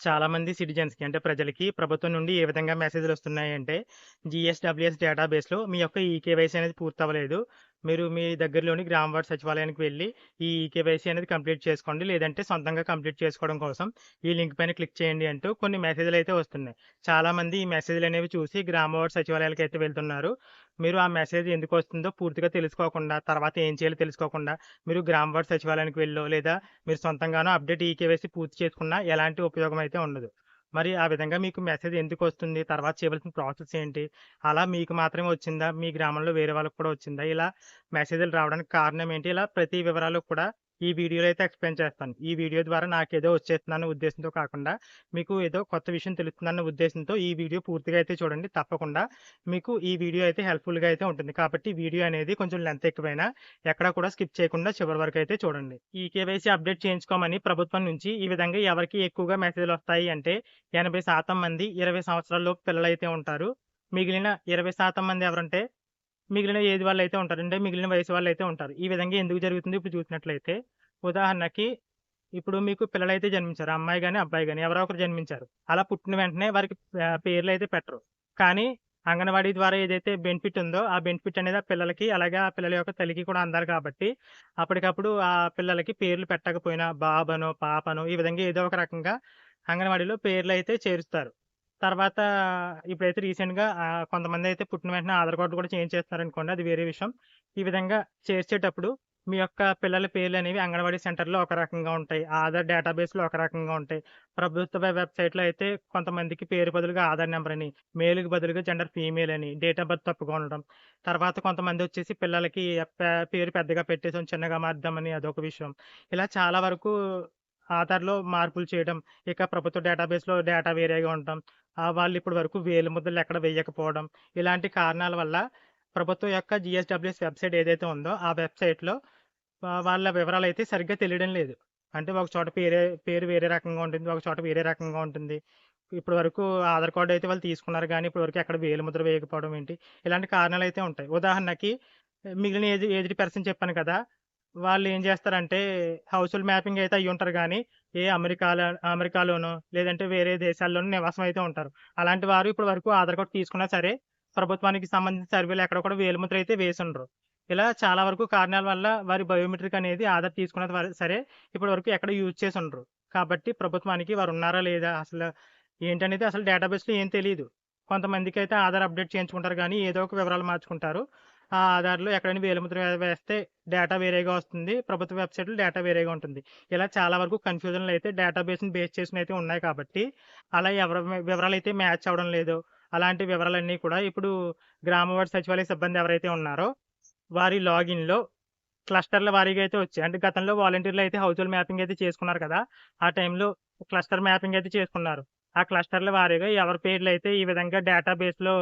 చాలామంది సిటిజన్స్‌కి అంటే ప్రజలకి ప్రభుత్వం నుండి ఏ విధంగా మెసేజ్లు వస్తున్నాయంటే జిఎస్డబ్ల్యూఎస్ డేటాబేస్‌లో మీ యొక్క ఈకేవైసీ అనేది పూర్తవ్వలేదు. మీరు మీ దగ్గరలోని గ్రామ వార్డ్ సచివాలయానికి వెళ్ళి ఈ ఈకేవైసీ అనేది కంప్లీట్ చేసుకోండి. లేదంటే సొంతంగా కంప్లీట్ చేసుకోవడం కోసం ఈ లింక్ పైన క్లిక్ చేయండి అంటూ కొన్ని మెసేజ్లు అయితే వస్తున్నాయి. చాలామంది ఈ మెసేజ్లు అనేవి చూసి గ్రామ వార్డ్ అయితే వెళ్తున్నారు. మీరు ఆ మెసేజ్ ఎందుకు వస్తుందో పూర్తిగా తెలుసుకోకుండా, తర్వాత ఏం చేయాలో తెలుసుకోకుండా మీరు గ్రామ వార్డ్ సచివాలయానికి వెళ్ళో లేదా మీరు సొంతంగానో అప్డేట్ ఈకేవైసీ పూర్తి చేసుకున్నా ఎలాంటి ఉపయోగం అయితే ఉండదు. మరి ఆ విధంగా మీకు మెసేజ్ ఎందుకు వస్తుంది తర్వాత చేయవలసిన ప్రాసెస్ ఏంటి? అలా మీకు మాత్రమే వచ్చిందా? మీ గ్రామంలో వేరే వాళ్ళకి కూడా వచ్చిందా? ఇలా మెసేజ్‌లు రావడానికి కారణం ఏంటి? ఇలా ప్రతి వివరాలు కూడా ఈ వీడియోలో అయితే ఎక్స్‌ప్లెయిన్ చేస్తాను. ఈ వీడియో ద్వారా నాకేదో వచ్చేస్తుందన్న ఉద్దేశంతో కాకుండా, మీకు ఏదో కొత్త విషయం తెలుస్తుందన్న ఉద్దేశంతో ఈ వీడియో పూర్తిగా అయితే చూడండి. తప్పకుండా మీకు ఈ వీడియో అయితే హెల్ప్‌ఫుల్‌గా అయితే ఉంటుంది. కాబట్టి వీడియో అనేది కొంచెం లెంత్ ఎక్కువైనా ఎక్కడ కూడా స్కిప్ చేయకుండా చివరి వరకు అయితే చూడండి. ఈ కేవైసీ అప్డేట్ చేయించుకోమని ప్రభుత్వం నుంచి ఈ విధంగా ఎవరికి ఎక్కువగా మెసేజ్లు వస్తాయి అంటే 80% మంది ఇరవై సంవత్సరాలలోపు పిల్లలైతే ఉంటారు. మిగిలిన 20% మంది ఎవరంటే మిగిలిన ఏజ్ అయితే ఉంటారు. అంటే మిగిలిన వయసు వాళ్ళైతే ఉంటారు. ఈ విధంగా ఎందుకు జరుగుతుంది ఇప్పుడు చూసినట్లయితే, ఉదాహరణకి ఇప్పుడు మీకు పిల్లలైతే జన్మించారు. అమ్మాయి కానీ అబ్బాయి కానీ ఎవరో ఒకరు జన్మించారు. అలా పుట్టిన వెంటనే వారికి పేర్లు అయితే పెట్టరు. కానీ అంగన్వాడీ ద్వారా ఏదైతే బెనిఫిట్ ఉందో, ఆ బెనిఫిట్ అనేది ఆ పిల్లలకి, అలాగే ఆ పిల్లల యొక్క తల్లికి కూడా అందాలి కాబట్టి, అప్పటికప్పుడు ఆ పిల్లలకి పేర్లు పెట్టకపోయినా బాబనో, పాపనో ఈ విధంగా ఏదో ఒక రకంగా అంగన్వాడీలో అయితే చేరుస్తారు. తర్వాత ఇప్పుడైతే రీసెంట్‌గా కొంతమంది అయితే పుట్టిన వెంటనే ఆధార్ కార్డు కూడా చేంజ్ చేస్తున్నారనుకోండి. అది వేరే విషయం. ఈ విధంగా చేర్చేటప్పుడు మీ యొక్క పిల్లల పేర్లు అనేవి అంగన్వాడీ సెంటర్‌లో ఒక రకంగా ఉంటాయి. ఆధార్ డేటాబేస్‌లో ఒక రకంగా ఉంటాయి. ప్రభుత్వ వెబ్‌సైట్‌లో అయితే కొంతమందికి పేరు బదులుగా ఆధార్ నెంబర్ అని, మేలుకి బదులుగా జెండర్ ఫీమేల్ అని, డేట్ ఆఫ్ బర్త్ తప్పుగా ఉండడం. తర్వాత కొంతమంది వచ్చేసి పిల్లలకి పేరు పెద్దగా పెట్టేసాం చిన్నగా మార్దామని అదొక విషయం. ఇలా చాలా వరకు ఆధార్‌లో మార్పులు చేయడం, ఇక ప్రభుత్వ డేటాబేస్‌లో డేటా వేరేగా ఉండటం, వాళ్ళు ఇప్పటి వరకు వేలిముద్రలు ఎక్కడ వేయకపోవడం, ఇలాంటి కారణాల వల్ల ప్రభుత్వం యొక్క జిఎస్డబ్ల్యూఎస్ వెబ్‌సైట్ ఏదైతే ఉందో, ఆ వెబ్‌సైట్‌లో వాళ్ళ వివరాలు అయితే సరిగ్గా తెలియడం లేదు. అంటే ఒక చోట పేరే పేరు వేరే రకంగా ఉంటుంది. ఒక చోట వేరే రకంగా ఉంటుంది. ఇప్పటి వరకు ఆధార్ కార్డు అయితే వాళ్ళు తీసుకున్నారు కానీ ఇప్పటి వరకు ఎక్కడ వేలిముద్ర వేయకపోవడం ఏంటి, ఇలాంటి కారణాలు అయితే ఉంటాయి. ఉదాహరణకి మిగిలిన ఏజ్ ఏజ్డ్ పర్సన్ చెప్పాను కదా! వాళ్ళు ఏం చేస్తారంటే హౌస్‌హోల్డ్ మ్యాపింగ్ అయితే అయ్యుంటారు కానీ ఏ అమెరికాలో అమెరికాలోనో లేదంటే వేరే దేశాల్లోనూ నివాసం అయితే ఉంటారు. అలాంటి వారు ఇప్పటి వరకు ఆధార్ కార్డు తీసుకున్నా సరే, ప్రభుత్వానికి సంబంధించిన సర్వేలు ఎక్కడ కూడా వేలిముద్ర అయితే వేసి ఉండరు ఇలా చాలా వరకు కారణాల వల్ల వారి బయోమెట్రిక్ అనేది ఆధార్ తీసుకున్న సరే, ఇప్పటి వరకు ఎక్కడ యూజ్ చేసి ఉండరు కాబట్టి ప్రభుత్వానికి వారు ఉన్నారా లేదా అసలు ఏంటనేది అసలు డేటాబేస్‌లో ఏం తెలియదు కొంతమందికి అయితే ఆధార్ అప్డేట్ చేయించుకుంటారు కానీ ఏదో ఒక వివరాలు మార్చుకుంటారు. ఆ ఆధార్‌లో ఎక్కడైనా వేలిముద్ర వేస్తే డేటా వేరేగా వస్తుంది. ప్రభుత్వ వెబ్‌సైట్‌లో డేటా వేరేగా ఉంటుంది. ఇలా చాలా వరకు కన్‌ఫ్యూజన్‌లు అయితే డేటాబేస్‌ని బేస్ చేసిన అయితే ఉన్నాయి కాబట్టి, అలా ఎవరి అయితే మ్యాచ్ అవ్వడం లేదు. అలాంటి వివరాలన్నీ కూడా ఇప్పుడు గ్రామవాడ సచివాలయ సిబ్బంది ఎవరైతే ఉన్నారో, వారి లాగిన్‌లో క్లస్టర్‌ల వారీగా అయితే వచ్చాయి. అంటే గతంలో వాలంటీర్‌లు అయితే హౌస్‌హోల్డ్ మ్యాపింగ్ అయితే చేసుకున్నారు కదా! ఆ టైంలో క్లస్టర్ మ్యాపింగ్ అయితే చేసుకున్నారు. ఆ క్లస్టర్‌ల వారీగా ఎవరి పేర్లు అయితే ఈ విధంగా డేటాబేస్‌లో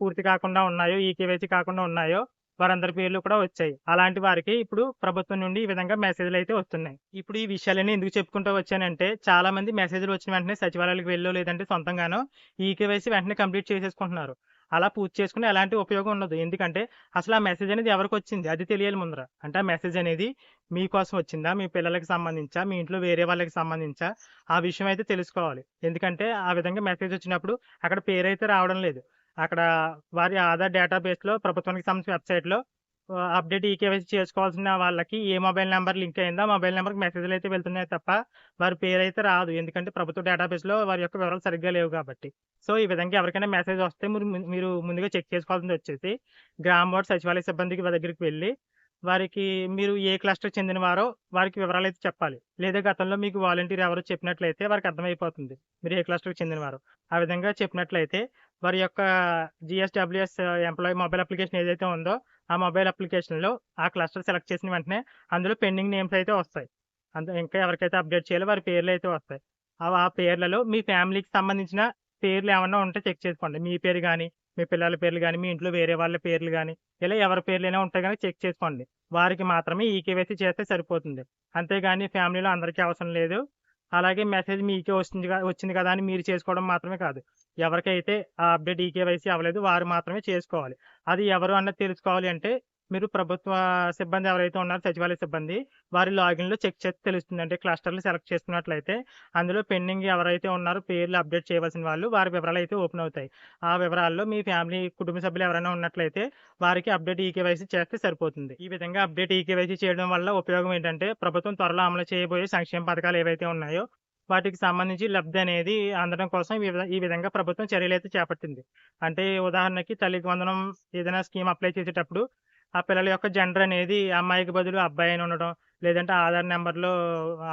పూర్తి కాకుండా ఉన్నాయో, ఈకేవైసీ కాకుండా ఉన్నాయో, వారందరి పేర్లు కూడా వచ్చాయి. అలాంటి వారికి ఇప్పుడు ప్రభుత్వం నుండి ఈ విధంగా మెసేజ్లు అయితే వస్తున్నాయి. ఇప్పుడు ఈ విషయాలన్నీ ఎందుకు చెప్పుకుంటూ వచ్చానంటే, చాలామంది మెసేజ్‌లు వచ్చిన వెంటనే సచివాలయాలకు వెళ్ళో లేదంటే సొంతంగానో ఈకేవైసీ వెంటనే కంప్లీట్ చేసేసుకుంటున్నారు. అలా పూర్తి చేసుకుని ఎలాంటి ఉపయోగం ఉండదు. ఎందుకంటే అసలు ఆ మెసేజ్ అనేది ఎవరికి వచ్చింది అది తెలియాలి ముందర. అంటే ఆ మెసేజ్ అనేది మీకోసం వచ్చిందా? మీ పిల్లలకి సంబంధించా? మీ ఇంట్లో వేరే వాళ్ళకి సంబంధించా? ఆ విషయం అయితే తెలుసుకోవాలి. ఎందుకంటే ఆ విధంగా మెసేజ్ వచ్చినప్పుడు అక్కడ పేరైతే రావడం లేదు. అక్కడ వారి ఆధార్ డేటాబేస్‌లో ప్రభుత్వానికి సంబంధించిన వెబ్‌సైట్‌లో అప్డేట్ ఈకేవైసీ చేసుకోవాల్సిన వాళ్ళకి ఏ మొబైల్ నెంబర్ లింక్ అయిందో, మొబైల్ నెంబర్కి మెసేజ్‌లు అయితే వెళ్తున్నాయి తప్ప, వారి పేరు అయితే రాదు. ఎందుకంటే ప్రభుత్వ డేటాబేస్‌లో వారి యొక్క వివరాలు సరిగ్గా లేవు కాబట్టి. సో, ఈ విధంగా ఎవరికైనా మెసేజ్ వస్తే మీరు మీరు ముందుగా చెక్ చేసుకోవాల్సింది వచ్చేసి, గ్రామ వార్డ్ సచివాలయ సిబ్బందికి దగ్గరికి వెళ్ళి వారికి మీరు ఏ క్లస్టర్‌కి చెందినవారో వారికి వివరాలు అయితే చెప్పాలి. లేదా గతంలో మీకు వాలంటీర్ ఎవరో చెప్పినట్లయితే వారికి అర్థమైపోతుంది. మీరు ఏ క్లస్టర్‌కి చెందినవారు ఆ విధంగా చెప్పినట్లయితే వారి యొక్క జిఎస్డబ్ల్యూఎస్ ఎంప్లాయీ మొబైల్ అప్లికేషన్ ఏదైతే ఉందో, ఆ మొబైల్ అప్లికేషన్‌లో ఆ క్లస్టర్ సెలెక్ట్ చేసిన వెంటనే అందులో పెండింగ్ నేమ్స్ అయితే వస్తాయి. అంత ఇంకా ఎవరికైతే అప్డేట్ చేయాలో వారి పేర్లు అయితే వస్తాయి. అవి ఆ పేర్లలో మీ ఫ్యామిలీకి సంబంధించిన పేర్లు ఏమన్నా ఉంటే చెక్ చేసుకోండి. మీ పేరు కానీ మీ పిల్లల పేర్లు కానీ మీ ఇంట్లో వేరే వాళ్ళ పేర్లు కానీ ఇలా ఎవరి పేర్లైనా ఉంటే కానీ చెక్ చేసుకోండి. వారికి మాత్రమే ఈకేవైసీ చేస్తే సరిపోతుంది. అంతేగాని ఫ్యామిలీలో అందరికీ అవసరం లేదు. అలాగే మెసేజ్ మీకే వస్తుంది వచ్చింది కదా అని మీరు చేసుకోవడం మాత్రమే కాదు. ఎవరికైతే ఆ అప్డేట్ ఈకేవైసీ అవ్వలేదు వారు మాత్రమే చేసుకోవాలి. అది ఎవరు అన్నది తెలుసుకోవాలి అంటే మీరు ప్రభుత్వ సిబ్బంది ఎవరైతే ఉన్నారో సచివాలయ సిబ్బంది వారి లాగిన్‌లో చెక్ చేస్తే తెలుస్తుంది. అంటే క్లస్టర్‌లు సెలెక్ట్ చేసుకున్నట్లయితే అందులో పెండింగ్ ఎవరైతే ఉన్నారో పేర్లు అప్డేట్ చేయవలసిన వాళ్ళు వారి వివరాలు అయితే ఓపెన్ అవుతాయి. ఆ వివరాల్లో మీ ఫ్యామిలీ కుటుంబ సభ్యులు ఎవరైనా ఉన్నట్లయితే వారికి అప్డేట్ ఈకేవైసీ చేస్తే సరిపోతుంది. ఈ విధంగా అప్డేట్ ఈకేవైసీ చేయడం వల్ల ఉపయోగం ఏంటంటే ప్రభుత్వం త్వరలో అమలు చేయబోయే సంక్షేమ పథకాలు ఏవైతే ఉన్నాయో వాటికి సంబంధించి లబ్ధి అనేది అందడం కోసం ఈ ఈ విధంగా ప్రభుత్వం చర్యలైతే చేపట్టింది. అంటే ఉదాహరణకి తల్లికి వందనం ఏదైనా స్కీమ్ అప్లై చేసేటప్పుడు ఆ పిల్లల యొక్క జెండర్ అనేది అమ్మాయికి బదులు అబ్బాయి అని ఉండడం, లేదంటే ఆధార్ నెంబర్లో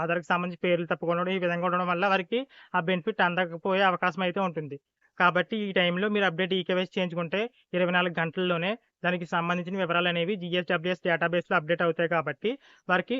ఆధార్‌కి సంబంధించి పేర్లు తప్పుగా ఉండడం, ఈ విధంగా ఉండడం వల్ల వారికి ఆ బెనిఫిట్ అందకపోయే అవకాశం అయితే ఉంటుంది. కాబట్టి ఈ టైంలో మీరు అప్డేట్ ఈకేవైసీ చేయించుకుంటే 24 గంటల్లోనే దానికి సంబంధించిన వివరాలనేవి జిఎస్డబ్ల్యూఎస్ డేటాబేస్‌లో అప్డేట్ అవుతాయి కాబట్టి వారికి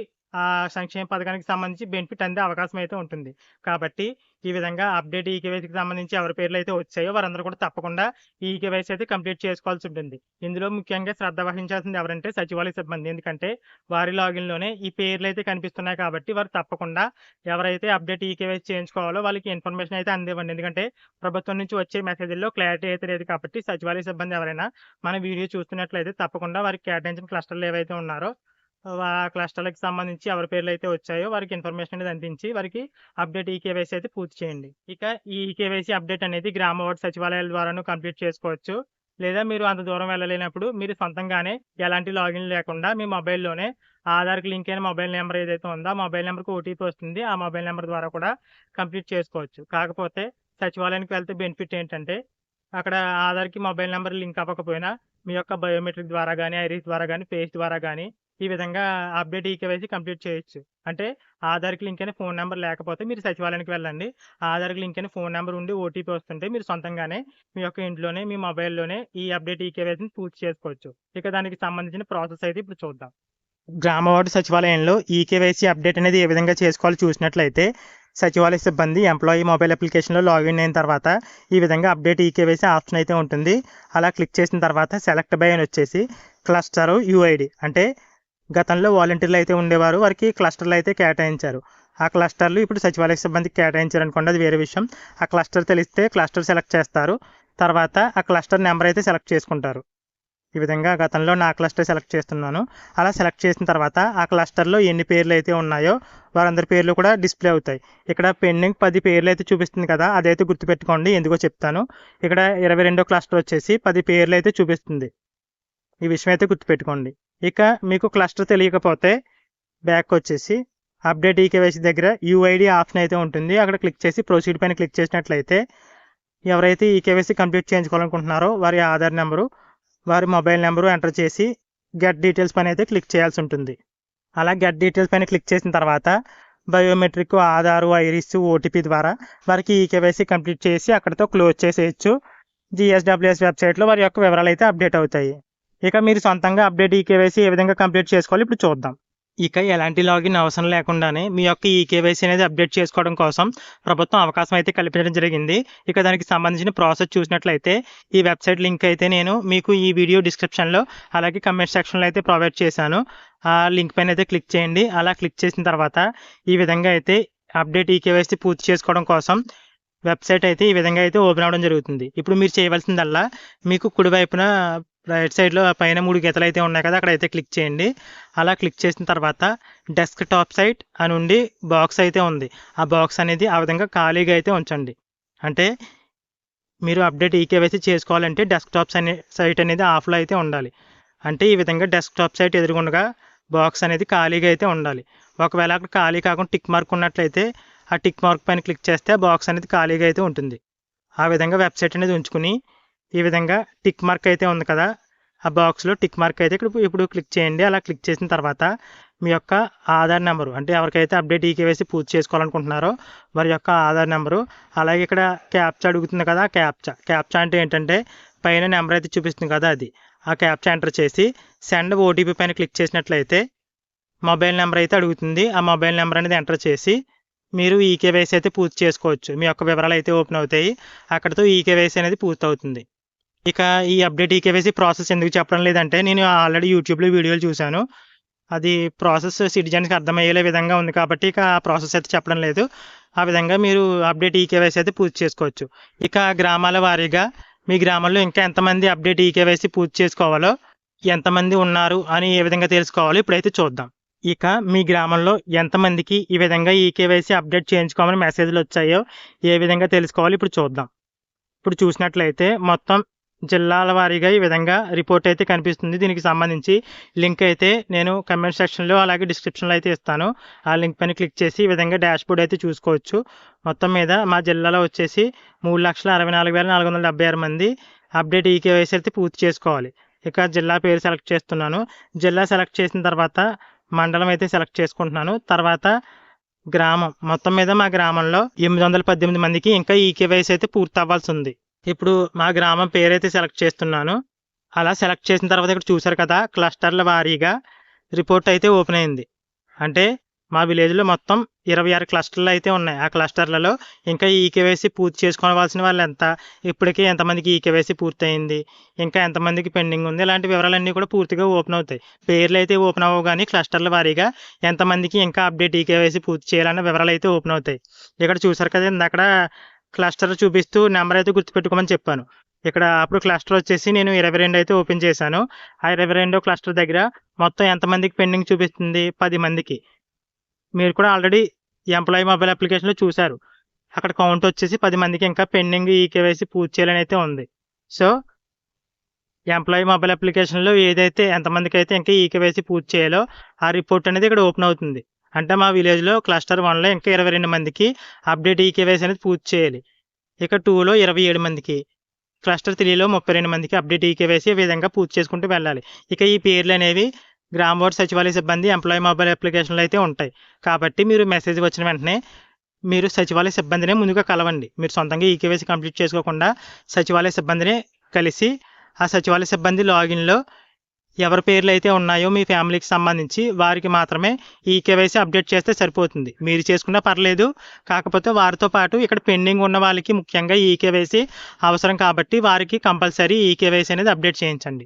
సంక్షేమ పథకానికి సంబంధించి బెనిఫిట్ అందే అవకాశం అయితే ఉంటుంది. కాబట్టి ఈ విధంగా అప్డేట్ ఈకేవైసీకి సంబంధించి ఎవరి పేర్లు అయితే వచ్చాయో వారందరూ కూడా తప్పకుండా ఈ కేవైసీ అయితే కంప్లీట్ చేసుకోవాల్సి ఉంటుంది. ఇందులో ముఖ్యంగా శ్రద్ధ వహించాల్సింది ఎవరంటే సచివాలయ సిబ్బంది. ఎందుకంటే వారి లాగిన్‌లోనే ఈ పేర్లు అయితే కనిపిస్తున్నాయి కాబట్టి వారు తప్పకుండా ఎవరైతే అప్డేట్ ఈకేవైసీ చేయించుకోవాలో వాళ్ళకి ఇన్ఫర్మేషన్ అయితే అందివ్వండి. ఎందుకంటే ప్రభుత్వం నుంచి వచ్చే మెసేజ్‌ల్లో క్లారిటీ అయితే లేదు కాబట్టి సచివాలయ సిబ్బంది ఎవరైనా మన వీడియో చూస్తున్నట్లయితే తప్పకుండా వారికి కేటాయించిన క్లస్టర్‌లు ఏవైతే ఉన్నారో ఆ క్లస్టర్‌లకి సంబంధించి ఎవరి పేర్లు అయితే వచ్చాయో వారికి ఇన్ఫర్మేషన్ అనేది అందించి వారికి అప్డేట్ ఈకేవైసీ అయితే పూర్తి చేయండి. ఇక ఈ ఈకేవైసీ అప్డేట్ అనేది గ్రామ వార్డు సచివాలయాల ద్వారాను కంప్లీట్ చేసుకోవచ్చు. లేదా మీరు అంత దూరం వెళ్ళలేనప్పుడు మీరు సొంతంగానే ఎలాంటి లాగిన్ లేకుండా మీ మొబైల్‌లోనే ఆధార్‌కి లింక్ అయిన మొబైల్ నెంబర్ ఏదైతే ఉందో ఆ మొబైల్ నెంబర్కి ఓటీపీ వస్తుంది. ఆ మొబైల్ నెంబర్ ద్వారా కూడా కంప్లీట్ చేసుకోవచ్చు. కాకపోతే సచివాలయానికి వెళ్తే బెనిఫిట్ ఏంటంటే అక్కడ ఆధార్‌కి మొబైల్ నెంబర్ లింక్ అవ్వకపోయినా మీ యొక్క బయోమెట్రిక్ ద్వారా కానీ ఐరిస్ ద్వారా కానీ ఫేస్ ద్వారా కానీ ఈ విధంగా అప్డేట్ ఈకేవైసీ కంప్లీట్ చేయొచ్చు. అంటే ఆధార్‌కి లింక్ అయిన ఫోన్ నెంబర్ లేకపోతే మీరు సచివాలయానికి వెళ్ళండి. ఆధార్‌కి లింక్ అయిన ఫోన్ నెంబర్ ఉండి ఓటీపీ వస్తుంటే మీరు సొంతంగానే మీ యొక్క ఇంట్లోనే మీ మొబైల్‌లోనే ఈ అప్డేట్ ఈకేవైసీని పూర్తి చేసుకోవచ్చు. ఇక దానికి సంబంధించిన ప్రాసెస్ అయితే ఇప్పుడు చూద్దాం. గ్రామ వార్డు సచివాలయంలో ఈకేవైసీ అప్డేట్ అనేది ఏ విధంగా చేసుకోవాలో చూసినట్లయితే సచివాలయ సిబ్బంది ఎంప్లాయీ మొబైల్ అప్లికేషన్‌లో లాగిన్ అయిన తర్వాత ఈ విధంగా అప్డేట్ ఈకేవైసీ ఆప్షన్ అయితే ఉంటుంది. అలా క్లిక్ చేసిన తర్వాత సెలెక్ట్ బై అని వచ్చేసి క్లస్టర్ యూఐడీ అంటే గతంలో వాలంటీర్లు అయితే ఉండేవారు. వారికి క్లస్టర్‌లు అయితే కేటాయించారు. ఆ క్లస్టర్‌లు ఇప్పుడు సచివాలయ సిబ్బందికి కేటాయించారనుకోండి అది వేరే విషయం. ఆ క్లస్టర్ తెలిస్తే క్లస్టర్ సెలెక్ట్ చేస్తారు. తర్వాత ఆ క్లస్టర్ నెంబర్ అయితే సెలెక్ట్ చేసుకుంటారు. ఈ విధంగా గతంలో నా క్లస్టర్ సెలెక్ట్ చేస్తున్నాను. అలా సెలెక్ట్ చేసిన తర్వాత ఆ క్లస్టర్‌లో ఎన్ని పేర్లు అయితే ఉన్నాయో వారందరి పేర్లు కూడా డిస్‌ప్లే అవుతాయి. ఇక్కడ పెండింగ్ పది పేర్లు అయితే చూపిస్తుంది కదా! అదైతే గుర్తుపెట్టుకోండి. ఎందుకో చెప్తాను. ఇక్కడ 22 క్లస్టర్ వచ్చేసి పది పేర్లు అయితే చూపిస్తుంది. ఈ విషయం అయితే గుర్తుపెట్టుకోండి. ఇక మీకు క్లస్టర్ తెలియకపోతే బ్యాక్ వచ్చేసి అప్డేట్ ఈకేవైసీ దగ్గర యూఐడీ ఆప్షన్ అయితే ఉంటుంది. అక్కడ క్లిక్ చేసి ప్రొసీడ్ పైన క్లిక్ చేసినట్లయితే ఎవరైతే ఈకేవైసీ కంప్లీట్ చేయించుకోవాలనుకుంటున్నారో వారి ఆధార్ నెంబరు వారి మొబైల్ నెంబరు ఎంటర్ చేసి గెట్ డీటెయిల్స్ పైన అయితే క్లిక్ చేయాల్సి ఉంటుంది. అలా గెట్ డీటెయిల్స్ పైన క్లిక్ చేసిన తర్వాత బయోమెట్రిక్, ఆధారు, ఐరిస్, ఓటీపీ ద్వారా వారికి ఈకేవైసీ కంప్లీట్ చేసి అక్కడితో క్లోజ్ చేసేయొచ్చు. జిఎస్డబ్ల్యూఎస్ వెబ్‌సైట్‌లో వారి యొక్క వివరాలు అయితే అప్డేట్ అవుతాయి. ఇక మీరు సొంతంగా అప్డేట్ ఈకేవైసీ ఏ విధంగా కంప్లీట్ చేసుకోవాలి ఇప్పుడు చూద్దాం. ఇక ఎలాంటి లాగిన్ అవసరం లేకుండానే మీ యొక్క ఈకేవైసీ అనేది అప్డేట్ చేసుకోవడం కోసం ప్రభుత్వం అవకాశం అయితే కల్పించడం జరిగింది. ఇక దానికి సంబంధించిన ప్రాసెస్ చూసినట్లయితే ఈ వెబ్‌సైట్ లింక్ అయితే నేను మీకు ఈ వీడియో డిస్క్రిప్షన్‌లో అలాగే కమెంట్ సెక్షన్‌లో అయితే ప్రొవైడ్ చేశాను. ఆ లింక్ పైన అయితే క్లిక్ చేయండి. అలా క్లిక్ చేసిన తర్వాత ఈ విధంగా అయితే అప్డేట్ ఈకేవైసీ పూర్తి చేసుకోవడం కోసం వెబ్‌సైట్ అయితే ఈ విధంగా అయితే ఓపెన్ అవ్వడం జరుగుతుంది. ఇప్పుడు మీరు చేయవలసిందల్లా మీకు కుడివైపున రైట్ సైడ్‌లో పైన మూడు గీతలు అయితే ఉన్నాయి కదా! అక్కడైతే క్లిక్ చేయండి. అలా క్లిక్ చేసిన తర్వాత డెస్క్ టాప్ సైట్ అని ఉండి బాక్స్ అయితే ఉంది. ఆ బాక్స్ అనేది ఆ విధంగా ఖాళీగా అయితే ఉంచండి. అంటే మీరు అప్డేట్ ఈకేవైసీ చేసుకోవాలంటే డెస్క్‌టాప్స్ అనే సైట్ అనేది ఆఫ్‌లో అయితే ఉండాలి. అంటే ఈ విధంగా డెస్క్‌టాప్ సైట్ ఎదురుగుండగా బాక్స్ అనేది ఖాళీగా అయితే ఉండాలి. ఒకవేళ అక్కడ ఖాళీ కాకుండా టిక్ మార్క్ ఉన్నట్లయితే ఆ టిక్ మార్క్ పైన క్లిక్ చేస్తే బాక్స్ అనేది ఖాళీగా అయితే ఉంటుంది. ఆ విధంగా వెబ్‌సైట్ అనేది ఉంచుకుని ఈ విధంగా టిక్ మార్క్ అయితే ఉంది కదా! ఆ బాక్స్‌లో టిక్ మార్క్ అయితే ఇక్కడ ఇప్పుడు క్లిక్ చేయండి. అలా క్లిక్ చేసిన తర్వాత మీ యొక్క ఆధార్ నెంబరు అంటే ఎవరికైతే అప్డేట్ ఈకేవైసీ పూర్తి చేసుకోవాలనుకుంటున్నారో వారి యొక్క ఆధార్ నెంబరు అలాగే ఇక్కడ క్యాప్చా అడుగుతుంది కదా! క్యాప్చా. క్యాప్చా అంటే ఏంటంటే పైన నెంబర్ అయితే చూపిస్తుంది కదా! అది. ఆ క్యాప్చా ఎంటర్ చేసి సెండ్ ఓటీపీ పైన క్లిక్ చేసినట్లయితే మొబైల్ నెంబర్ అయితే అడుగుతుంది. ఆ మొబైల్ నెంబర్ అనేది ఎంటర్ చేసి మీరు ఈకేవైసీ అయితే పూర్తి చేసుకోవచ్చు. మీ యొక్క వివరాలు అయితే ఓపెన్ అవుతాయి. అక్కడితో ఈకేవైసీ అనేది పూర్తవుతుంది. ఇక ఈ అప్డేట్ ఈకేవైసీ ప్రాసెస్ ఎందుకు చెప్పడం లేదంటే నేను ఆల్రెడీ యూట్యూబ్‌లో వీడియోలు చూశాను. అది ప్రాసెస్ సిటిజన్స్‌కి అర్థమయ్యేలే విధంగా ఉంది కాబట్టి ఇక ఆ ప్రాసెస్ అయితే చెప్పడం లేదు. ఆ విధంగా మీరు అప్డేట్ ఈకేవైసీ అయితే పూర్తి చేసుకోవచ్చు. ఇక గ్రామాల వారీగా మీ గ్రామంలో ఇంకా ఎంతమంది అప్డేట్ ఈకేవైసీ పూర్తి చేసుకోవాలో ఎంతమంది ఉన్నారు అని ఏ విధంగా తెలుసుకోవాలో ఇప్పుడైతే చూద్దాం ఇక మీ గ్రామంలో ఎంతమందికి ఈ విధంగా ఈ కేవైసీ అప్డేట్ చేయించుకోమని మెసేజ్లు వచ్చాయో ఏ విధంగా తెలుసుకోవాలి ఇప్పుడు చూద్దాం ఇప్పుడు చూసినట్లయితే మొత్తం జిల్లాల వారీగా ఈ విధంగా రిపోర్ట్ అయితే కనిపిస్తుంది. దీనికి సంబంధించి లింక్ అయితే నేను కమెంట్ సెక్షన్లో అలాగే డిస్క్రిప్షన్లో అయితే ఇస్తాను. ఆ లింక్ పైన క్లిక్ చేసి ఈ విధంగా డాష్ బోర్డ్ అయితే చూసుకోవచ్చు. మొత్తం మీద మా జిల్లాలో వచ్చేసి మూడు లక్షల అరవై నాలుగు వేల నాలుగు వందల డెబ్బై ఆరు మంది అప్డేట్ ఈకేవైసీ అయితే పూర్తి చేసుకోవాలి. ఇక జిల్లా పేరు సెలెక్ట్ చేస్తున్నాను. జిల్లా సెలెక్ట్ చేసిన తర్వాత మండలం అయితే సెలెక్ట్ చేసుకుంటున్నాను. తర్వాత గ్రామం. మొత్తం మీద మా గ్రామంలో ఎనిమిది వందల పద్దెనిమిది మందికి ఇంకా ఈ అయితే పూర్తి అవ్వాల్సి ఉంది. ఇప్పుడు మా గ్రామం పేరు అయితే సెలెక్ట్ చేస్తున్నాను. అలా సెలెక్ట్ చేసిన తర్వాత ఇక్కడ చూసారు కదా క్లస్టర్ల వారీగా రిపోర్ట్ అయితే ఓపెన్ అయింది. అంటే మా విలేజ్లో మొత్తం ఇరవై ఆరు క్లస్టర్లు అయితే ఉన్నాయి. ఆ క్లస్టర్లలో ఇంకా ఈ కేవైసీ పూర్తి చేసుకోవాల్సిన వాళ్ళు ఎంత? ఇప్పటికీ ఎంతమందికి ఈ కేవైసీ పూర్తయింది? ఇంకా ఎంతమందికి పెండింగ్ ఉంది? ఇలాంటి వివరాలన్నీ కూడా పూర్తిగా ఓపెన్ అవుతాయి. పేర్లు అయితే ఓపెన్ అవ్వవు కానీ క్లస్టర్ల వారీగా ఎంతమందికి ఇంకా అప్డేట్ ఈ కేవైసీ పూర్తి చేయాలన్న వివరాలు అయితే ఓపెన్ అవుతాయి. ఇక్కడ చూసారు కదా అక్కడ క్లస్టర్ చూపిస్తూ నెంబర్ అయితే గుర్తుపెట్టుకోమని చెప్పాను. ఇక్కడ అప్పుడు క్లస్టర్ వచ్చేసి నేను ఇరవై రెండు అయితే ఓపెన్ చేశాను. ఆ ఇరవై రెండో క్లస్టర్ దగ్గర మొత్తం ఎంతమందికి పెండింగ్ చూపిస్తుంది? పది మందికి. మీరు కూడా ఆల్రెడీ ఎంప్లాయీ మొబైల్ అప్లికేషన్లో చూశారు. అక్కడ కౌంట్ వచ్చేసి పది మందికి ఇంకా పెండింగ్ ఈ కేవైసీ పూర్తి చేయాలని అయితే ఉంది. సో ఎంప్లాయీ మొబైల్ అప్లికేషన్లో ఏదైతే ఎంతమందికి అయితే ఇంకా ఈ కేవైసీ పూర్తి చేయాలో ఆ రిపోర్ట్ అనేది ఇక్కడ ఓపెన్ అవుతుంది. అంటే మా విలేజ్లో క్లస్టర్ వన్లో ఇంకా ఇరవై రెండు మందికి అప్డేట్ ఈకేవైసీ అనేది పూర్తి చేయాలి. ఇక టూలో ఇరవై ఏడు మందికి క్లస్టర్ త్రీలో ముప్పై రెండు మందికి అప్డేట్ ఈకేవైసీ ఈ విధంగా పూర్తి చేసుకుంటూ వెళ్ళాలి. ఇక ఈ పేర్లు అనేవి గ్రామ వార్డు సచివాలయ సిబ్బంది ఎంప్లాయీ మొబైల్ అప్లికేషన్లు అయితే ఉంటాయి. కాబట్టి మీరు మెసేజ్ వచ్చిన వెంటనే మీరు సచివాలయ సిబ్బందినే ముందుగా కలవండి. మీరు సొంతంగా ఈకేవైసీ కంప్లీట్ చేసుకోకుండా సచివాలయ సిబ్బందిని కలిసి ఆ సచివాలయ సిబ్బంది లాగిన్లో ఎవరి పేర్లు అయితే ఉన్నాయో మీ ఫ్యామిలీకి సంబంధించి వారికి మాత్రమే ఈ కేవైసీ అప్డేట్ చేస్తే సరిపోతుంది. మీరు చేసుకున్నా పర్లేదు. కాకపోతే వారితో పాటు ఇక్కడ పెండింగ్ ఉన్న వాళ్ళకి ముఖ్యంగా ఈ కేవైసీ అవసరం కాబట్టి వారికి కంపల్సరీ ఈ కేవైసీ అనేది అప్డేట్ చేయించండి.